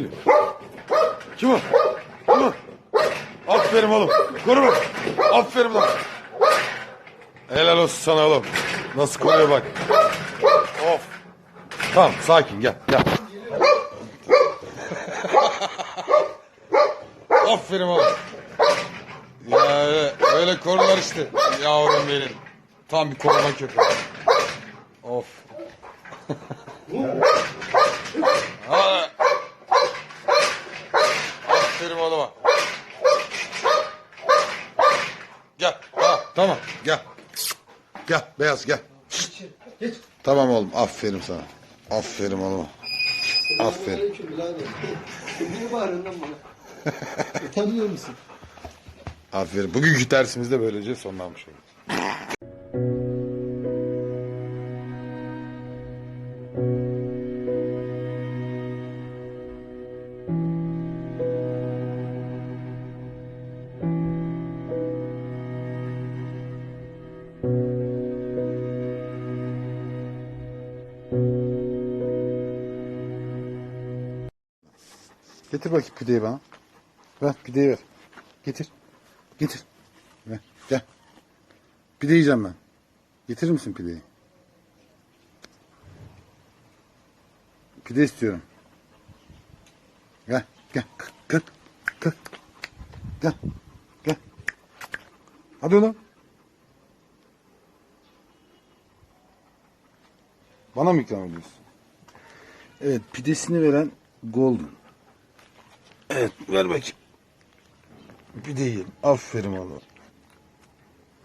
geliyor? Kim o? Kim o? Aferin oğlum. Koru bak. Aferin lan. Helal olsun sana oğlum. Nasıl koruyor bak. Of. Tamam sakin gel gel. Aferin oğlum. Ya öyle, öyle korunlar işte. Yavrum benim. Tam bir koruma köpeği. Of. Ha. Aferin oğluma. Gel. Ha, tamam gel. Gel beyaz gel. Tamam oğlum aferin sana. Aferin oğluma. Aferin. Niye bağırıyorsun lan bana? Utanmıyor musun? Aferin. Bugünkü dersimiz de böylece sonlanmış oldu. Getir bakayım pideyi bana. Ver pideyi ver. Getir. Getir. Ver. Gel. Pide yiyeceğim ben. Getirir misin pideyi? Pide istiyorum. Gel. Gel. Gel. Gel. Gel. Gel. Hadi oğlum. Bana mı ikram ediyorsun? Evet pidesini veren Golden. Evet ver bakayım. Bir de yiyelim. Aferin oğlum.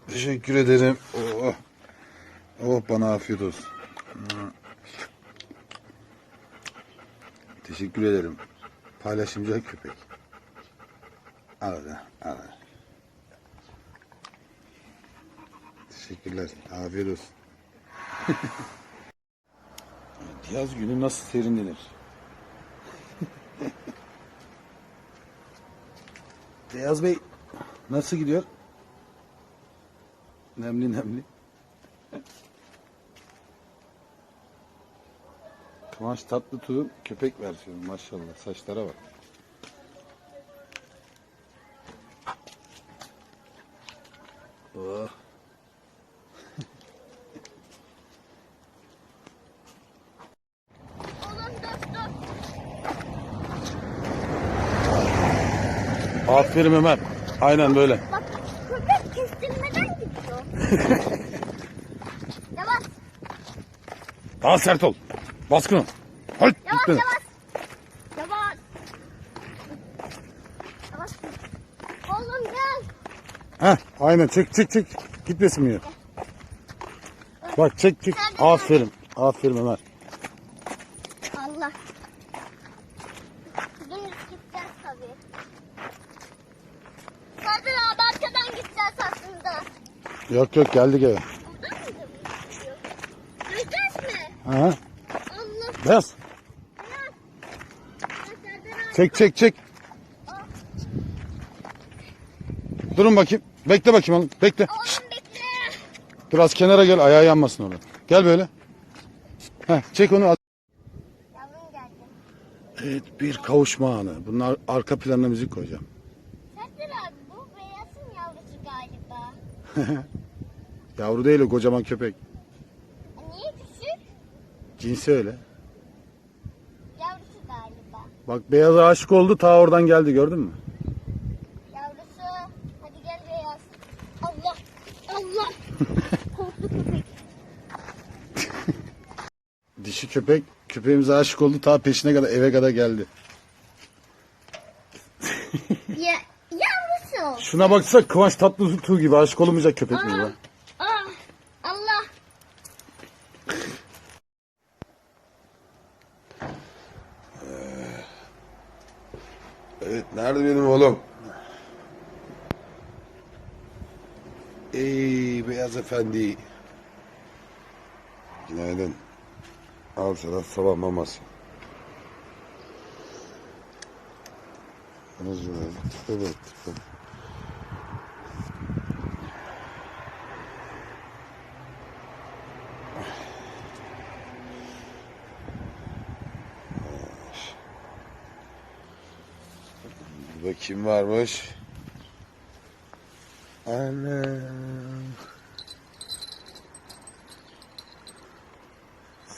Teşekkür ederim. Oh. Oh bana afiyet olsun. Teşekkür ederim. Paylaşımcı köpek. Al hadi, al. Teşekkürler. Afiyet olsun. Yaz günü nasıl serinlenir? Beyaz Bey nasıl gidiyor? Nemli nemli. Kıvanç Tatlıtuğ'un köpek versiyonu maşallah saçlara bak. Oh. Oğlum dur dur. Aferin Ömer. Aynen böyle. Bak köpek kestirmeden gidiyor. yavaş Daha sert ol. Baskın ol. Yavaş gitme. yavaş. Yavaş. Yavaş. Oğlum gel. Heh, aynen çek çek çek. Gitmesin mi ya? Bak çek çek. Aferin. Aferin Ömer. Allah. Dümdüz gideceğiz tabii. Kadir abi arkadan gideceğiz aslında. Yok yok geldik eve. Mi? Aha. Allah. Beyaz. Çek çek çek. Durun bakayım. Bekle bakayım oğlum. Bekle. Bekle. Biraz kenara gel. Ayağı yanmasın orada. Gel böyle. Heh, çek onu. al. Yavrum geldi. Evet bir kavuşma anı. Bunlar arka planına müzik koyacağım. Serdar abi bu beyazın yavrusu galiba. Yavru değil o kocaman köpek. Niye küçük? Cinsi öyle. Yavrusu galiba. Bak beyaza aşık oldu ta oradan geldi gördün mü? Yavrusu. Hadi gel beyaz. Allah. Allah. Korktu köpek. Dişi köpek köpeğimize aşık oldu ta peşine kadar eve kadar geldi. Ya, yavrusu. Şuna baksana Kıvanç Tatlıtuğ gibi aşık olmayacak köpek mi bu? Aa, aa, Allah. Evet nerede benim oğlum? Ey beyaz efendi. Günaydın. Al sana sabah maması. Nasıl Evet. bakayım varmış. Ana.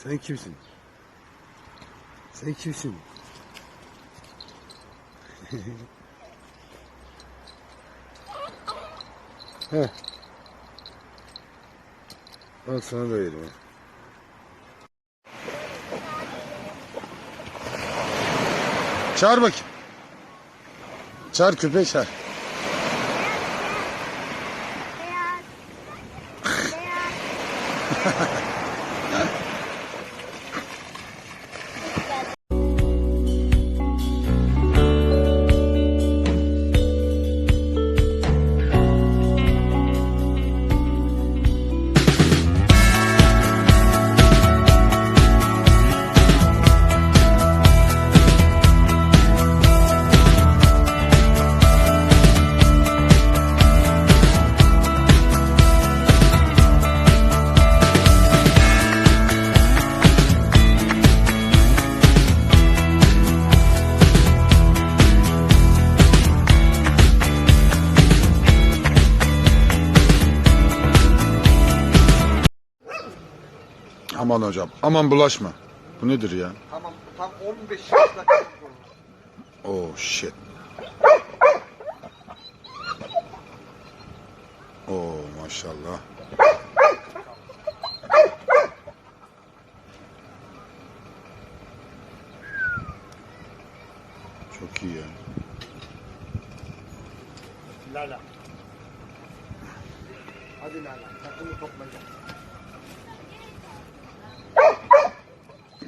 Sen kimsin? Sen kimsin? Heh. Al sana da vereyim. Çağır bakayım. Çağır köpeği çağır. Aman hocam. Aman bulaşma. Bu nedir ya? Tamam tam 15 dakika. Oh shit. Oh maşallah.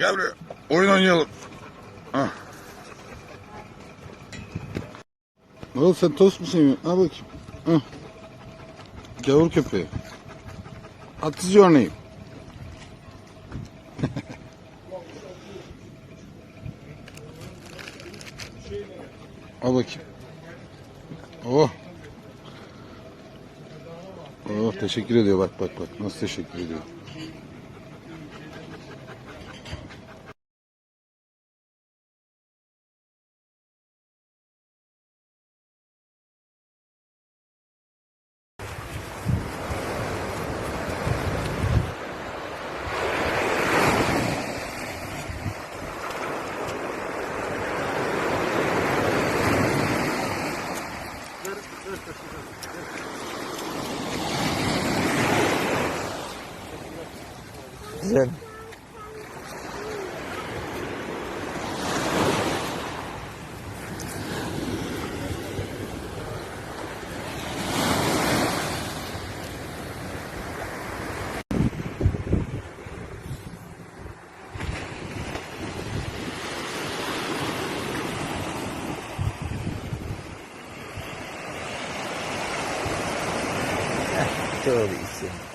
Gel buraya. Oyun oynayalım. Ah. Oldu sen tost mu seviyorsun? Al bakayım. Ah. Gavur köpeği. Your name? Al bakayım. Oh. Oh teşekkür ediyor bak bak bak nasıl teşekkür ediyor. Çok iyisin.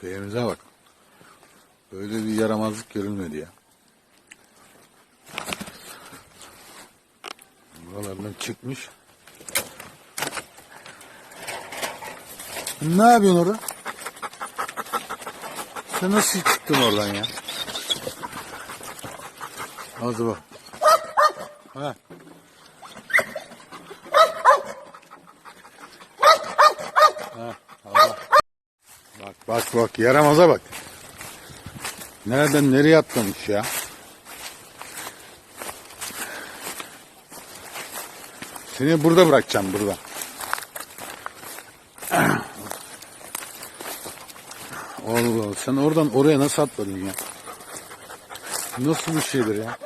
Köpeğimize bak. Böyle bir yaramazlık görülmedi ya. Buralardan çıkmış. Ne yapıyorsun orada? Sen nasıl çıktın oradan ya? Hadi bak. Ha. Bak bak yaramaza bak. Nereden nereye atlamış ya? Seni burada bırakacağım burada. Allah Allah sen oradan oraya nasıl atladın ya? Nasıl bir şeydir ya?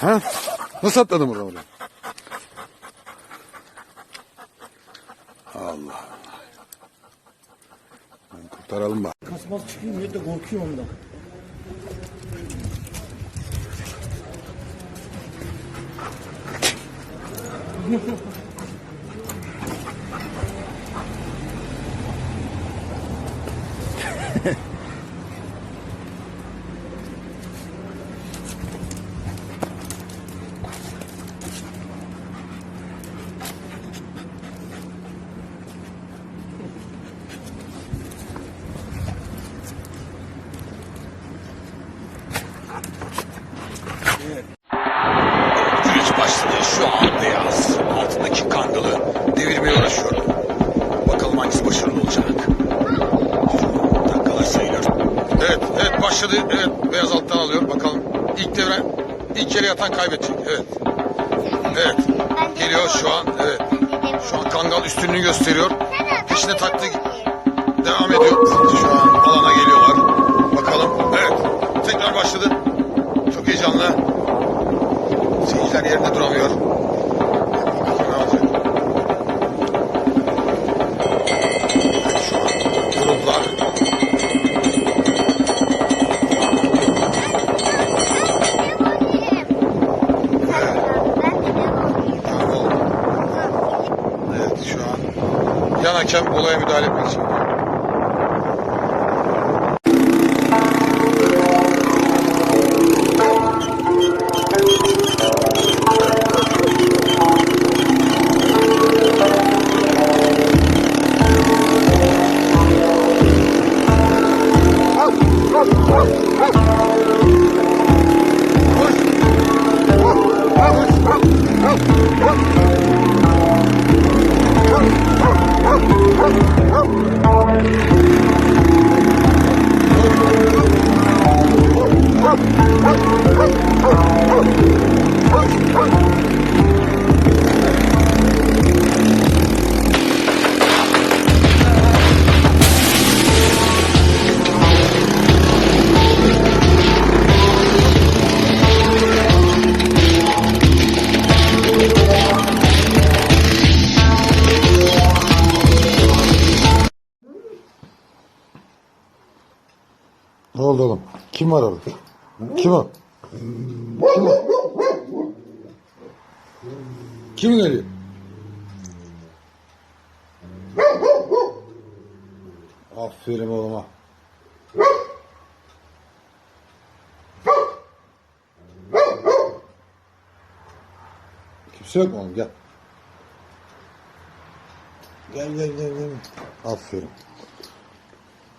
Ha? Nasıl atladın buradan oraya? Allah Allah. Ben kurtaralım bak. Kasmaz çıkayım diye de korkuyor ondan. başladı. Evet, beyaz alttan alıyor. Bakalım. İlk devre, ilk yere yatan kaybedecek. Evet. Evet. Geliyor şu an. Evet. Şu an kangal üstünlüğü gösteriyor. Peşine taktı. Devam ediyor. Şu an alana geliyorlar. Bakalım. Evet. Tekrar başladı. Çok heyecanlı. Seyirciler yerinde duramıyor. Hakem olaya müdahale etmek için. Ne oldu oğlum? Kim var orada? Kim o? Kim o? Kim geliyor? Aferin oğluma. Kimse yok mu oğlum? Gel. Gel gel gel gel. Aferin.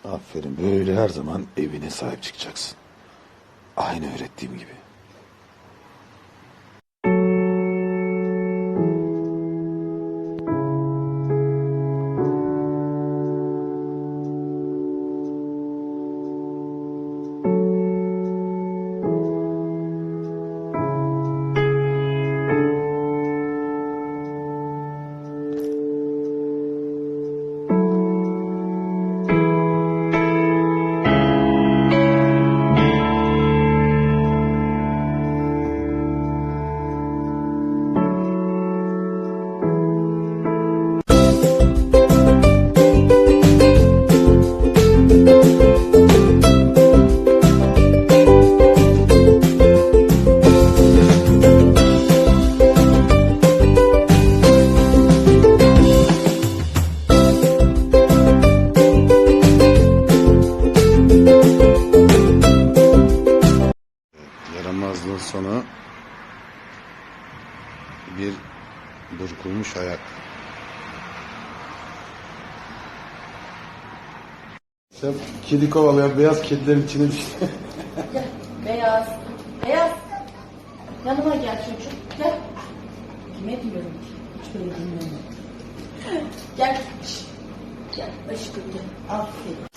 Aferin. Böyle her zaman evine sahip çıkacaksın. Aynı öğrettiğim gibi. Kedi kovalayan beyaz kedilerin içine düştü. Gel. Beyaz. Beyaz. Yanıma gel çocuğum. Gel. Kime diyorum ki? Hiç böyle dinlemiyorum. Gel. Şşt. Gel aşkım gel. Aferin.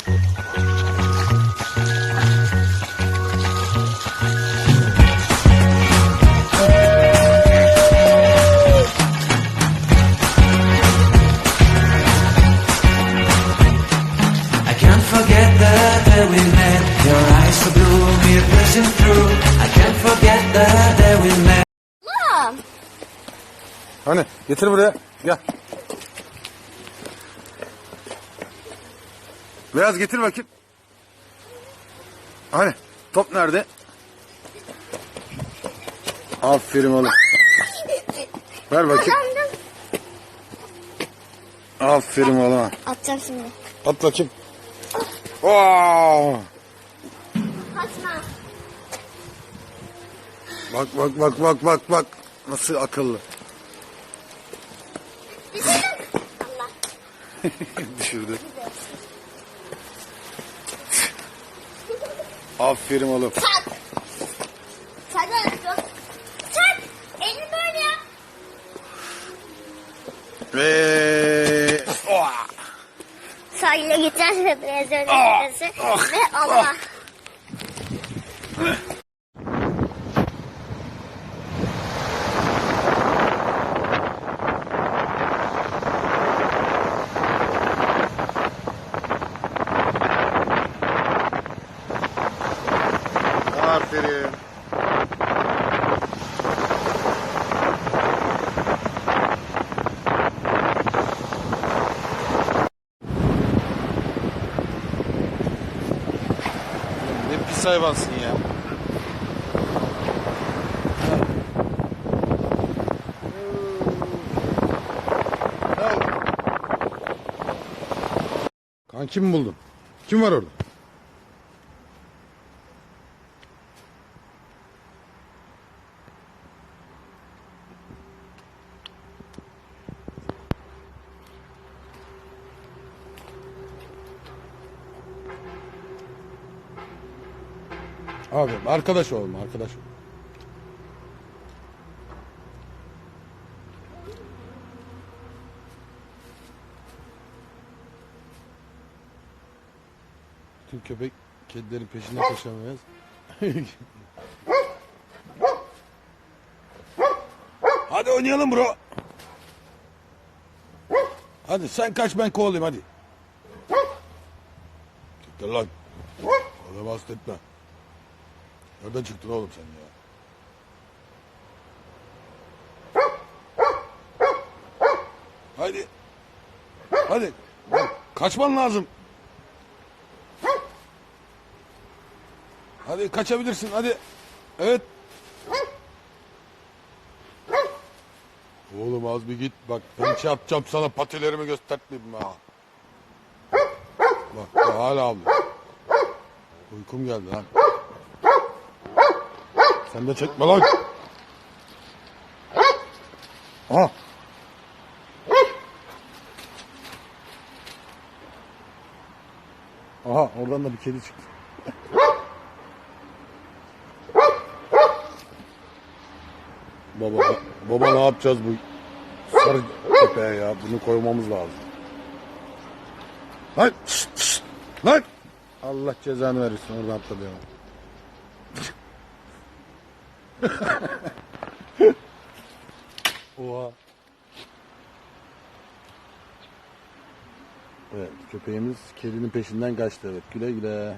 Getir buraya. Gel. Beyaz getir bakayım. Hani top nerede? Aferin oğlum. Ver bakayım. Aferin oğlum. Atacağım şimdi. At bakayım. Oo! Kaçma. Bak bak bak bak bak bak. Nasıl akıllı. Düşürdü. Aferin oğlum. Çak. Çak Özgür. Çak. Elini böyle yap. Ve Oha! Sahile gideceğiz ve biraz öyle gideceğiz. Ve Allah. Aferin. Ne pis hayvansın ya. Kan kim buldun? Kim var orada? Abi arkadaş olma arkadaş ol. Tüm köpek kedilerin peşinden koşamayız. hadi oynayalım bro. Hadi sen kaç ben kovalayayım hadi. Gel lan. Adamı hasta etme. Nereden çıktın oğlum sen ya? Hadi. Hadi. Kaçman lazım. Hadi kaçabilirsin hadi. Evet. Oğlum az bir git bak pençe yapacağım sana patilerimi göstertmeyeyim ha. Bak hala avlıyor. Uykum geldi lan. Sen de çekme lan. Aha. Aha oradan da bir kedi çıktı. baba, baba ne yapacağız bu sarı köpeğe ya? Bunu koymamız lazım. Lan! Lan! Allah cezanı verirsin oradan atladı ya. Oha. Evet köpeğimiz kedinin peşinden kaçtı evet güle güle.